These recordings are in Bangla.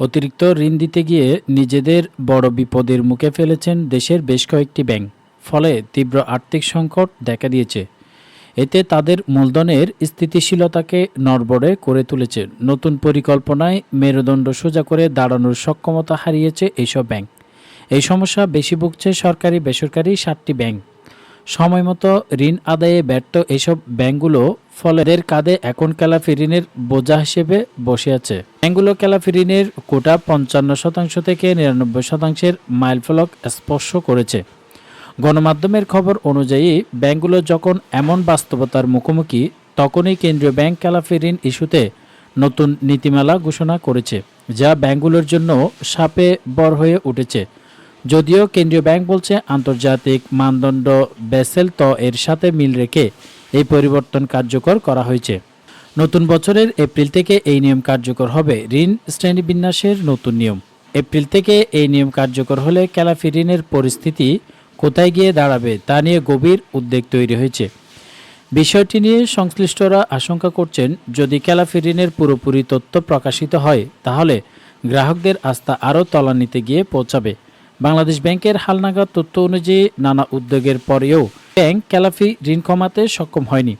অতিরিক্ত ঋণ দিতে গিয়ে নিজেদের বড় বিপদের মুখে ফেলেছেন দেশের বেশ কয়েকটি ব্যাংক, ফলে তীব্র আর্থিক সংকট দেখা দিয়েছে। এতে তাদের মূলধনের স্থিতিশীলতাকে নড়বড়ে করে তুলেছে। নতুন পরিকল্পনায় মেরুদণ্ড সোজা করে দাঁড়ানোর সক্ষমতা হারিয়েছে এইসব ব্যাংক। এই সমস্যা বেশি ভুগছে সরকারি বেসরকারি সাতটি ব্যাংক। সময়মতো ঋণ আদায়ে ব্যর্থ এসব ব্যাংকগুলো ফলে এদের কাঁধে এখন খেলাফি ঋণের বোঝা হিসেবে বসে আছে। ব্যাংকগুলো খেলাফি ঋণের কোটা পঞ্চান্ন শতাংশ থেকে নিরানব্বই শতাংশের মাইলফলক স্পর্শ করেছে। গণমাধ্যমের খবর অনুযায়ী, ব্যাংকগুলো যখন এমন বাস্তবতার মুখোমুখি, তখনই কেন্দ্রীয় ব্যাংক খেলাফি ঋণ ইস্যুতে নতুন নীতিমালা ঘোষণা করেছে, যা ব্যাংকগুলোর জন্য সাপে বর হয়ে উঠেছে। যদিও কেন্দ্রীয় ব্যাংক বলছে, আন্তর্জাতিক মানদণ্ড বেসেল ত এর সাথে মিল রেখে এই পরিবর্তন কার্যকর করা হয়েছে। নতুন বছরের এপ্রিল থেকে এই নিয়ম কার্যকর হবে। ঋণ শ্রেণীবিন্যাসের নতুন নিয়ম। এপ্রিল থেকে এই নিয়ম কার্যকর হলে ক্যালাফি ঋণের পরিস্থিতি কোথায় গিয়ে দাঁড়াবে তা নিয়ে গভীর উদ্বেগ তৈরি হয়েছে। বিষয়টি নিয়ে সংশ্লিষ্টরা আশঙ্কা করছেন, যদি ক্যালাফি ঋণের পুরোপুরি তথ্য প্রকাশিত হয়, তাহলে গ্রাহকদের আস্থা আরও তলানিতে গিয়ে পৌঁছাবে। বাংলাদেশ ব্যাংকের হালনাগাদ তথ্য অনুযায়ী নানা উদ্যোগের পরেও ব্যাংক ক্যালাফি ঋণ কমাতে সক্ষম হয়নি।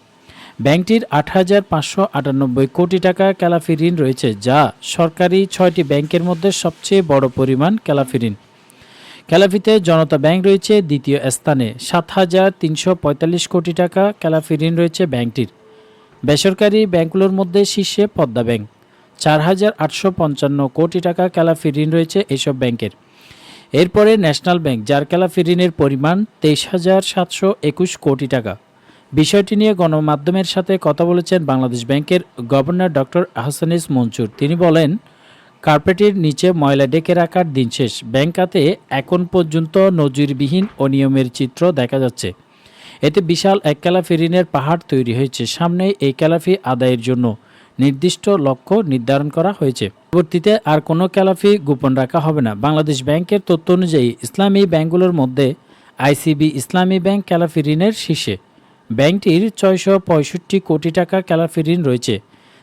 ব্যাংকটির আট হাজার পাঁচশো আটানব্বই কোটি টাকা ক্যালাফি ঋণ রয়েছে, যা সরকারি ছয়টি ব্যাংকের মধ্যে সবচেয়ে বড় পরিমাণ ক্যালাফি ঋণ। ক্যালাফিতে জনতা ব্যাংক রয়েছে, দ্বিতীয় স্থানে সাত হাজার তিনশো পঁয়তাল্লিশ কোটি টাকা ক্যালাফি ঋণ রয়েছে ব্যাংকটির। বেসরকারি ব্যাংকগুলোর মধ্যে শীর্ষে পদ্মা ব্যাংক। চার হাজার আটশো পঞ্চান্ন কোটি টাকা ক্যালাফি ঋণ রয়েছে এসব ব্যাংকের। এরপরে ন্যাশনাল ব্যাংক যার ক্যালাফি ঋণের পরিমাণ তেইশ হাজার সাতশো একুশ কোটি টাকা। বিষয়টি নিয়ে গণমাধ্যমের সাথে কথা বলেছেন বাংলাদেশ ব্যাংকের গভর্নর ডক্টর আহসানিস মনসুর। তিনি বলেন, কার্পেটের নিচে ময়লা ডেকে রাখার দিন শেষ। ব্যাংক খাতে এখন পর্যন্ত নজিরবিহীন অনিয়মের চিত্র দেখা যাচ্ছে। এতে বিশাল এক ক্যালাফি ঋণের পাহাড় তৈরি হয়েছে। সামনে এই ক্যালাফি আদায়ের জন্য নির্দিষ্ট লক্ষ্য নির্ধারণ করা হয়েছে। পরবর্তীতে আর কোনো ক্যালাফি গোপন রাখা হবে না। বাংলাদেশ ব্যাংকের তথ্য অনুযায়ী, ইসলামী ব্যাংকগুলোর মধ্যে আইসিবি ইসলামী ব্যাংক ক্যালাফি ঋণের শীর্ষে। ব্যাংকটির ছয়শো পঁয়ষট্টি কোটি টাকা ক্যালাফি ঋণ রয়েছে।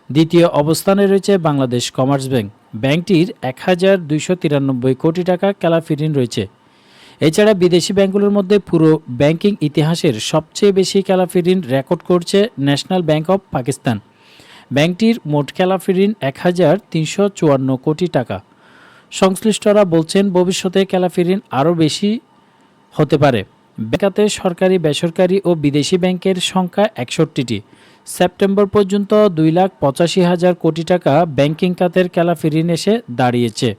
দ্বিতীয় অবস্থানে রয়েছে বাংলাদেশ কমার্স ব্যাংক। ব্যাংকটির এক হাজার দুইশো তিরানব্বই কোটি টাকা ক্যালাফি ঋণ রয়েছে। এছাড়া বিদেশি ব্যাংকগুলোর মধ্যে পুরো ব্যাংকিং ইতিহাসের সবচেয়ে বেশি ক্যালাফি ঋণ রেকর্ড করছে ন্যাশনাল ব্যাংক অব পাকিস্তান। ব্যাংকটির মোট খেলাফি ঋণ এক হাজার তিনশো চুয়ান্ন কোটি টাকা। সংশ্লিষ্টরা বলছেন ভবিষ্যতে খেলাফি ঋণ আরও বেশি হতে পারে। ব্যাংকাতে সরকারি, বেসরকারি ও বিদেশি ব্যাংকের সংখ্যা একষট্টিটি। সেপ্টেম্বর পর্যন্ত দুই লাখ পঁচাশি হাজার কোটি টাকা ব্যাংকিং খাতের খেলাফি ঋণ এসে দাঁড়িয়েছে।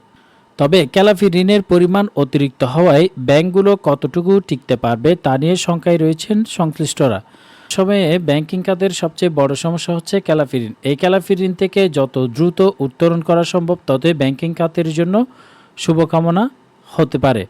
তবে খেলাফি ঋণের পরিমাণ অতিরিক্ত হওয়ায় ব্যাংকগুলো কতটুকু টিকতে পারবে তা নিয়ে শঙ্কায় রয়েছেন সংশ্লিষ্টরা। সময়ে ব্যাংকিং খাতের সবচেয়ে বড় সমস্যা হচ্ছে ক্যালাফি ঋণ এই ক্যালাফি ঋণ থেকে যত দ্রুত উত্তরণ করা সম্ভব, ততই ব্যাংকিং খাতের জন্য শুভকামনা হতে পারে।